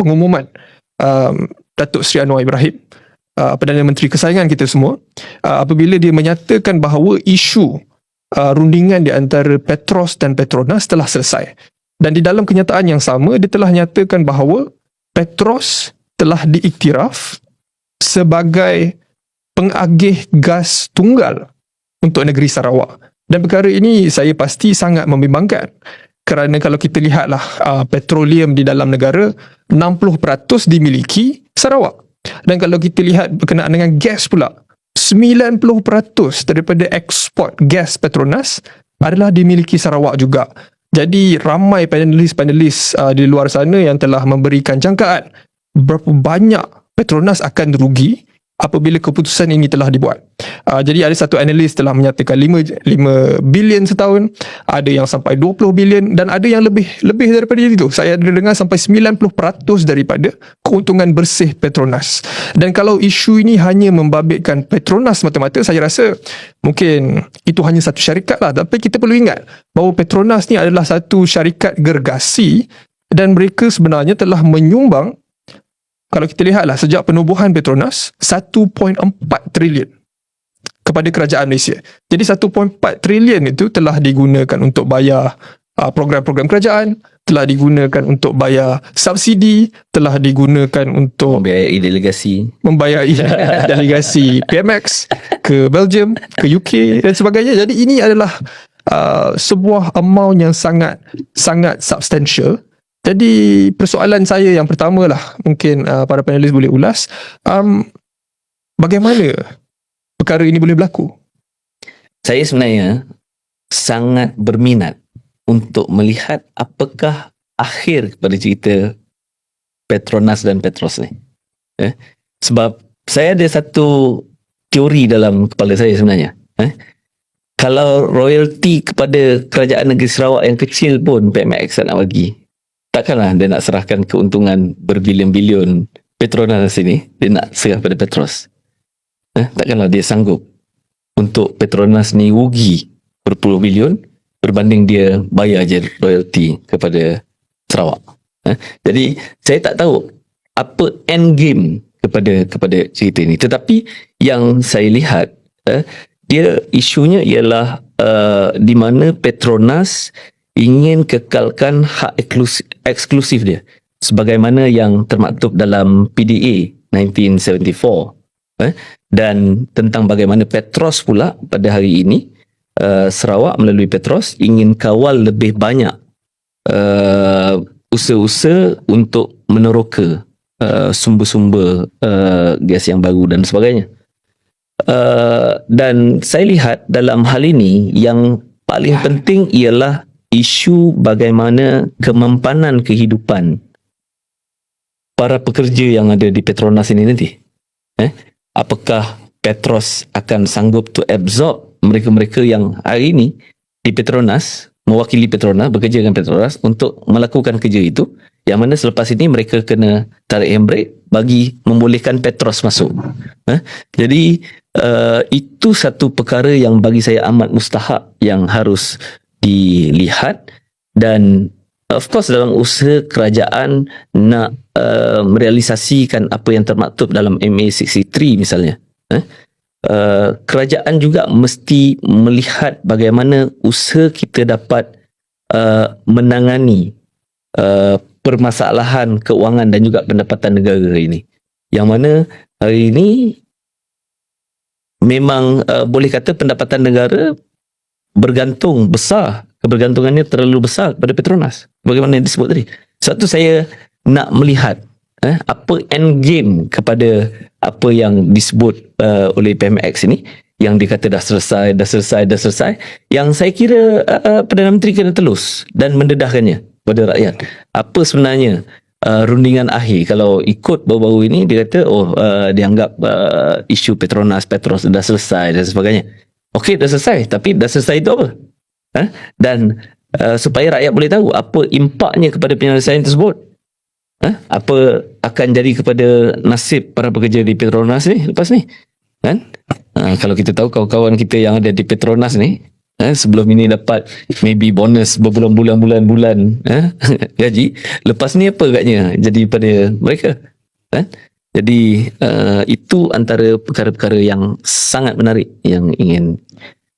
pengumuman um, Datuk Seri Anwar Ibrahim uh, Perdana Menteri kesayangan kita semua uh, apabila dia menyatakan bahawa isu uh, rundingan di antara Petros dan Petronas telah selesai dan di dalam kenyataan yang sama dia telah nyatakan bahawa Petros telah diiktiraf sebagai pengagih gas tunggal untuk negeri Sarawak. Dan perkara ini saya pasti sangat membimbangkan. Kerana kalau kita lihatlah uh, petroleum di dalam negara 60% dimiliki Sarawak. Dan kalau kita lihat berkenaan dengan gas pula 90% daripada ekspor gas Petronas adalah dimiliki Sarawak juga. Jadi ramai panelis-panelis uh, di luar sana yang telah memberikan jangkaan berapa banyak Petronas akan rugi apabila keputusan ini telah dibuat. Uh, jadi ada satu analis telah menyatakan 5 5 bilion setahun, ada yang sampai 20 bilion dan ada yang lebih lebih daripada itu. Saya ada dengar sampai 90% daripada keuntungan bersih Petronas. Dan kalau isu ini hanya membabitkan Petronas semata-mata, saya rasa mungkin itu hanya satu syarikat lah. Tapi kita perlu ingat bahawa Petronas ni adalah satu syarikat gergasi dan mereka sebenarnya telah menyumbang kalau kita lihatlah sejak penubuhan Petronas 1.4 trilion kepada kerajaan Malaysia. Jadi 1.4 trilion itu telah digunakan untuk bayar uh, program-program kerajaan, telah digunakan untuk bayar subsidi, telah digunakan untuk Membiayai delegasi. membayari delegasi PMX ke Belgium, ke UK dan sebagainya. Jadi ini adalah uh, sebuah amount yang sangat sangat substantial. Jadi persoalan saya yang pertama lah mungkin uh, para panelis boleh ulas um, bagaimana perkara ini boleh berlaku? Saya sebenarnya sangat berminat untuk melihat apakah akhir kepada cerita Petronas dan Petros ni. Eh? Sebab saya ada satu teori dalam kepala saya sebenarnya. Eh? Kalau royalty kepada kerajaan negeri Sarawak yang kecil pun PMX nak bagi. Takkanlah dia nak serahkan keuntungan berbilion-bilion Petronas sini, dia nak serah pada Petros. Eh? Takkanlah dia sanggup untuk Petronas ni rugi berpuluh bilion berbanding dia bayar je royalty kepada Sarawak. Eh? Jadi saya tak tahu apa end game kepada kepada cerita ini. Tetapi yang saya lihat eh, dia isunya ialah uh, di mana Petronas ingin kekalkan hak eksklusif, eksklusif dia sebagaimana yang termaktub dalam PDA 1974 eh? dan tentang bagaimana Petros pula pada hari ini uh, Sarawak melalui Petros ingin kawal lebih banyak uh, usaha-usaha untuk meneroka uh, sumber-sumber uh, gas yang baru dan sebagainya. Uh, dan saya lihat dalam hal ini yang paling penting ialah isu bagaimana kemampanan kehidupan para pekerja yang ada di Petronas ini nanti. Eh? Apakah Petros akan sanggup to absorb mereka-mereka yang hari ini di Petronas, mewakili Petronas, bekerja dengan Petronas untuk melakukan kerja itu, yang mana selepas ini mereka kena tarik handbrake bagi membolehkan Petros masuk. Eh? Jadi uh, itu satu perkara yang bagi saya amat mustahak yang harus dilihat dan of course dalam usaha kerajaan nak uh, merealisasikan apa yang termaktub dalam MA63 misalnya eh, uh, kerajaan juga mesti melihat bagaimana usaha kita dapat uh, menangani uh, permasalahan keuangan dan juga pendapatan negara ini. Yang mana hari ini memang uh, boleh kata pendapatan negara bergantung besar kebergantungannya terlalu besar kepada Petronas. Bagaimana yang disebut tadi? Satu saya nak melihat eh, apa end game kepada apa yang disebut uh, oleh PMX ini yang dikata dah selesai dah selesai dah selesai yang saya kira uh, Perdana Menteri kena telus dan mendedahkannya kepada rakyat. Apa sebenarnya uh, rundingan akhir? Kalau ikut baru-baru ini dia kata oh uh, dianggap uh, isu Petronas Petros dah selesai dan sebagainya Okey dah selesai tapi dah selesai itu apa? Ha? Dan uh, supaya rakyat boleh tahu apa impaknya kepada penyelesaian tersebut. Ha? Apa akan jadi kepada nasib para pekerja di Petronas ni lepas ni? Kan? Uh, kalau kita tahu kawan-kawan kita yang ada di Petronas ni eh, sebelum ini dapat maybe bonus berbulan-bulan bulan-bulan eh, gaji lepas ni apa agaknya jadi pada mereka eh? Jadi uh, itu antara perkara-perkara yang sangat menarik yang ingin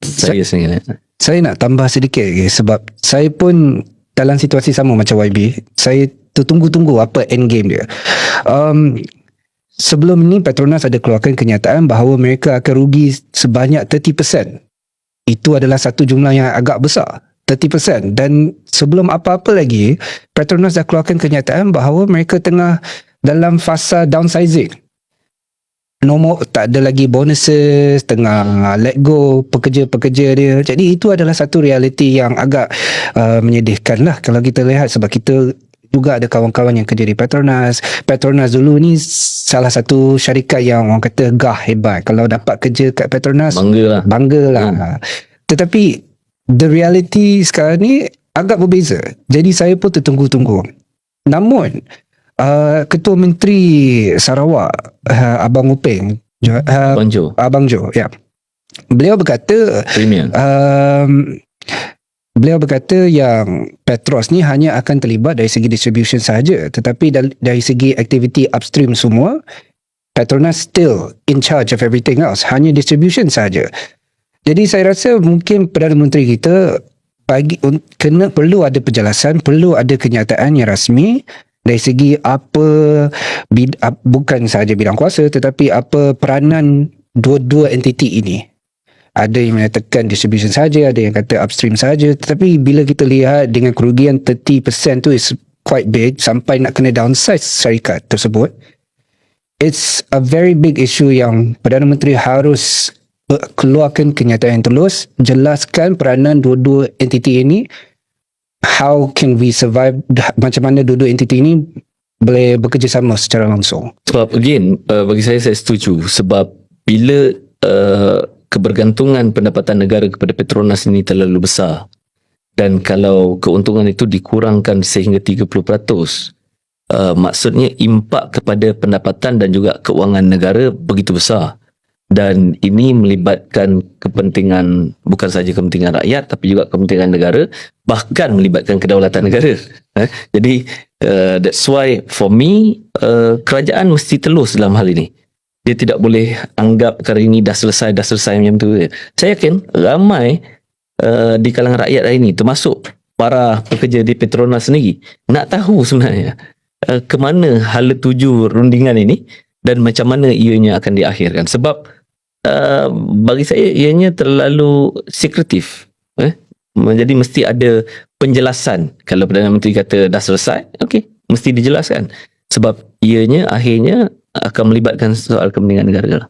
saya sangat Saya nak tambah sedikit lagi sebab saya pun dalam situasi sama macam YB. Saya tertunggu-tunggu apa end game dia. Um, sebelum ni Petronas ada keluarkan kenyataan bahawa mereka akan rugi sebanyak 30%. Itu adalah satu jumlah yang agak besar. 30% dan sebelum apa-apa lagi Petronas dah keluarkan kenyataan bahawa mereka tengah dalam fasa downsizing. Nombor tak ada lagi bonuses tengah let go pekerja-pekerja dia. Jadi itu adalah satu realiti yang agak uh, menyedihkan lah. Kalau kita lihat sebab kita juga ada kawan-kawan yang kerja di Petronas. Petronas dulu ni salah satu syarikat yang orang kata gah hebat. Kalau dapat kerja kat Petronas bangga lah. bangga lah. Tetapi the reality sekarang ni agak berbeza. Jadi saya pun tertunggu-tunggu. Namun uh, Ketua Menteri Sarawak uh, Abang Upeng Jo- uh, Bang Jo. Abang Jo ya. Beliau berkata Premier. um, beliau berkata yang Petros ni hanya akan terlibat dari segi distribution sahaja. Tetapi dari, dari segi aktiviti upstream semua Petronas still in charge of everything else. Hanya distribution sahaja. Jadi saya rasa mungkin Perdana Menteri kita bagi kena perlu ada penjelasan perlu ada kenyataan yang rasmi dari segi apa bid, bukan sahaja bidang kuasa tetapi apa peranan dua-dua entiti ini. Ada yang menyatakan distribution saja ada yang kata upstream saja tetapi bila kita lihat dengan kerugian 30% tu is quite big sampai nak kena downsize syarikat tersebut. It's a very big issue yang Perdana Menteri harus keluarkan kenyataan yang telus jelaskan peranan dua-dua entiti ini how can we survive? Macam mana dua-dua entiti ini boleh bekerjasama secara langsung? Sebab again uh, bagi saya saya setuju. Sebab bila uh, kebergantungan pendapatan negara kepada Petronas ini terlalu besar dan kalau keuntungan itu dikurangkan sehingga 30% uh, maksudnya impak kepada pendapatan dan juga keuangan negara begitu besar dan ini melibatkan kepentingan bukan saja kepentingan rakyat tapi juga kepentingan negara bahkan melibatkan kedaulatan negara. Eh? jadi uh, that's why for me uh, kerajaan mesti telus dalam hal ini. Dia tidak boleh anggap perkara ini dah selesai dah selesai macam tu saya yakin ramai uh, di kalangan rakyat hari ini termasuk para pekerja di Petronas sendiri nak tahu sebenarnya uh, ke mana hala tuju rundingan ini dan macam mana ianya akan diakhirkan. Sebab uh, bagi saya ianya terlalu sekretif eh jadi mesti ada penjelasan kalau Perdana Menteri kata dah selesai okey mesti dijelaskan sebab ianya akhirnya akan melibatkan soal kepentingan negara lah.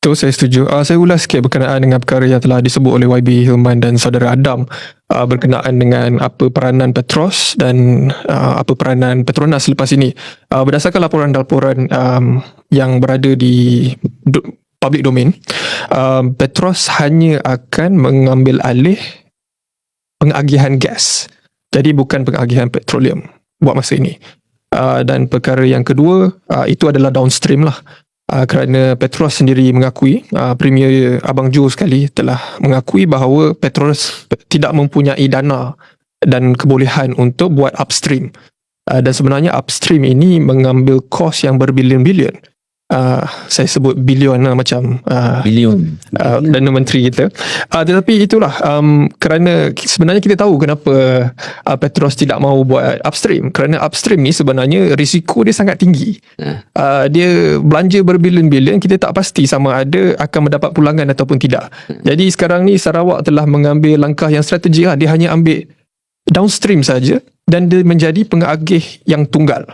Tu saya setuju. Uh, saya ulas sikit berkenaan dengan perkara yang telah disebut oleh YB Hilman dan saudara Adam uh, berkenaan dengan apa peranan Petros dan uh, apa peranan Petronas selepas ini. Uh, berdasarkan laporan-laporan um, yang berada di public domain, um, Petros hanya akan mengambil alih pengagihan gas. Jadi bukan pengagihan petroleum buat masa ini. Uh, dan perkara yang kedua uh, itu adalah downstream lah uh, kerana Petros sendiri mengakui uh, Premier Abang Jo sekali telah mengakui bahawa Petros tidak mempunyai dana dan kebolehan untuk buat upstream uh, dan sebenarnya upstream ini mengambil kos yang berbilion-bilion uh, saya sebut bilion lah macam uh, Bilion. uh, Perdana Menteri kita. Uh, tetapi itulah um, kerana sebenarnya kita tahu kenapa uh, Petros tidak mahu buat upstream. Kerana upstream ni sebenarnya risiko dia sangat tinggi. Ha. Uh, dia belanja berbilion-bilion kita tak pasti sama ada akan mendapat pulangan ataupun tidak. Jadi sekarang ni Sarawak telah mengambil langkah yang strategik lah. Dia hanya ambil downstream saja dan dia menjadi pengagih yang tunggal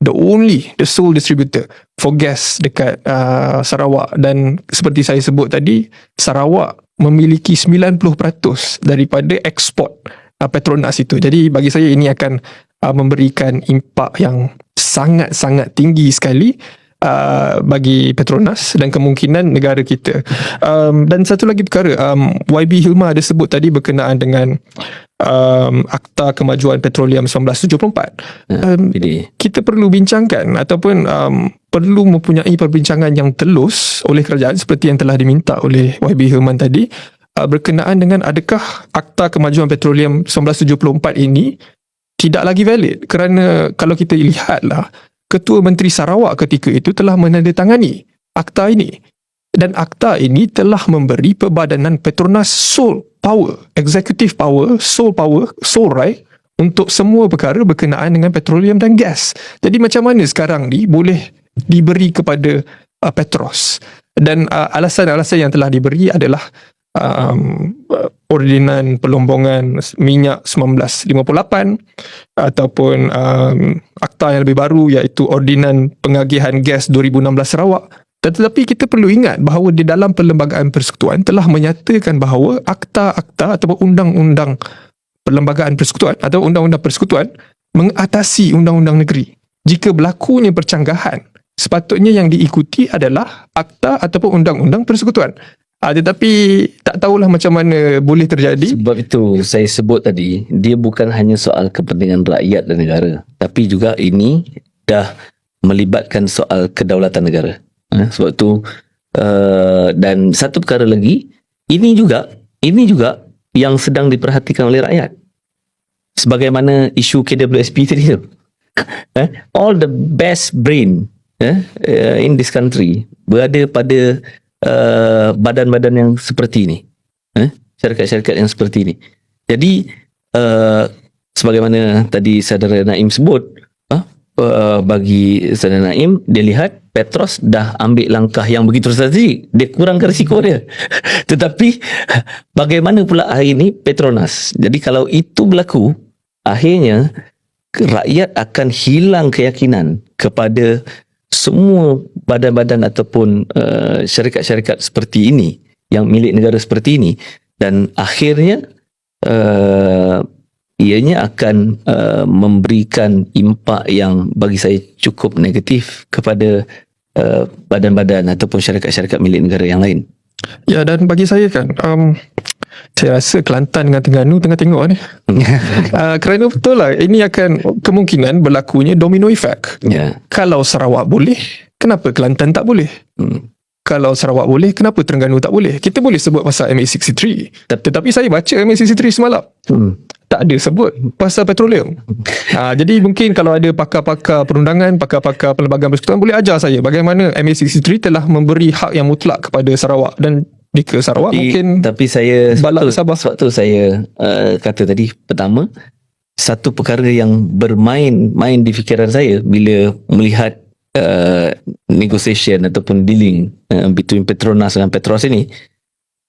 the only the sole distributor for gas dekat uh, Sarawak dan seperti saya sebut tadi Sarawak memiliki 90% daripada ekspor uh, Petronas itu. Jadi bagi saya ini akan uh, memberikan impak yang sangat-sangat tinggi sekali uh, bagi Petronas dan kemungkinan negara kita. Um, dan satu lagi perkara, um, YB Hilma ada sebut tadi berkenaan dengan um, Akta Kemajuan Petroleum 1974. Um, Jadi kita perlu bincangkan ataupun um, perlu mempunyai perbincangan yang telus oleh kerajaan seperti yang telah diminta oleh YB Hilman tadi uh, berkenaan dengan adakah Akta Kemajuan Petroleum 1974 ini tidak lagi valid. Kerana kalau kita lihatlah Ketua Menteri Sarawak ketika itu telah menandatangani akta ini dan akta ini telah memberi perbadanan Petronas sole power, executive power, sole power, sole right untuk semua perkara berkenaan dengan petroleum dan gas. Jadi macam mana sekarang ni boleh diberi kepada uh, Petros? Dan uh, alasan-alasan yang telah diberi adalah um, uh, ordinan pelombongan minyak 1958 ataupun um, akta yang lebih baru iaitu ordinan pengagihan gas 2016 Sarawak tetapi kita perlu ingat bahawa di dalam perlembagaan persekutuan telah menyatakan bahawa akta-akta ataupun undang-undang perlembagaan persekutuan atau undang-undang persekutuan mengatasi undang-undang negeri. Jika berlakunya percanggahan, sepatutnya yang diikuti adalah akta ataupun undang-undang persekutuan. Ah, tetapi tak tahulah macam mana boleh terjadi. Sebab itu saya sebut tadi dia bukan hanya soal kepentingan rakyat dan negara tapi juga ini dah melibatkan soal kedaulatan negara. Eh, sebab itu uh, dan satu perkara lagi ini juga ini juga yang sedang diperhatikan oleh rakyat. Sebagaimana isu KWSP tadi tu. Eh, all the best brain eh, uh, in this country berada pada uh, badan-badan yang seperti ini. Eh, syarikat-syarikat yang seperti ini. Jadi uh, sebagaimana tadi saudara Naim sebut, uh, uh, bagi saudara Naim dia lihat Petros dah ambil langkah yang begitu strategik. Dia kurangkan risiko dia. Tetapi bagaimana pula hari ini Petronas? Jadi kalau itu berlaku, akhirnya rakyat akan hilang keyakinan kepada semua badan-badan ataupun uh, syarikat-syarikat seperti ini yang milik negara seperti ini dan akhirnya uh, ianya akan uh, memberikan impak yang bagi saya cukup negatif kepada uh, badan-badan ataupun syarikat-syarikat milik negara yang lain. Ya dan bagi saya kan um, saya rasa Kelantan dengan Terengganu tengah tengok ni. uh, kerana betul lah ini akan kemungkinan berlakunya domino effect. Ya. Kalau Sarawak boleh, kenapa Kelantan tak boleh? Hmm. Kalau Sarawak boleh, kenapa Terengganu tak boleh? Kita boleh sebut pasal MA63. Tetapi saya baca MA63 semalam. Hmm. Tak ada sebut pasal petroleum. ha, jadi mungkin kalau ada pakar-pakar perundangan, pakar-pakar perlembagaan persekutuan boleh ajar saya bagaimana MA63 telah memberi hak yang mutlak kepada Sarawak dan jika Sarawak Tapi, mungkin tapi saya balak sebab tu, Sabah. sebab tu saya uh, kata tadi pertama satu perkara yang bermain main di fikiran saya bila melihat uh, negotiation ataupun dealing uh, between Petronas dengan Petros ini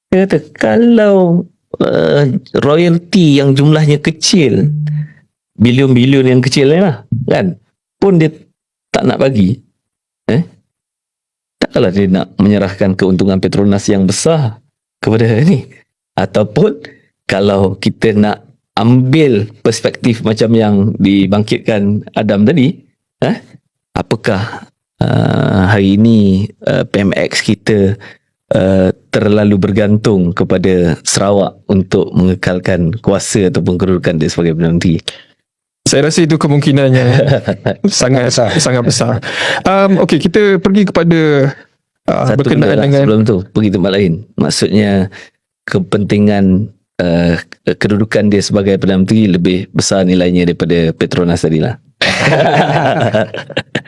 saya kata kalau uh, royalty yang jumlahnya kecil. Bilion-bilion yang kecil ni lah kan? Pun dia tak nak bagi. Eh? Takkanlah dia nak menyerahkan keuntungan Petronas yang besar kepada ini ataupun kalau kita nak ambil perspektif macam yang dibangkitkan Adam tadi eh? Apakah uh, hari ini uh, PMX kita uh, terlalu bergantung kepada Sarawak untuk mengekalkan kuasa ataupun kedudukan dia sebagai Perdana Menteri Saya rasa itu kemungkinannya sangat besar. sangat besar. Um, Okey, kita pergi kepada uh, Satu berkenaan lah dengan sebelum tu pergi tempat lain. Maksudnya kepentingan uh, kedudukan dia sebagai Perdana Menteri lebih besar nilainya daripada Petronas tadi lah.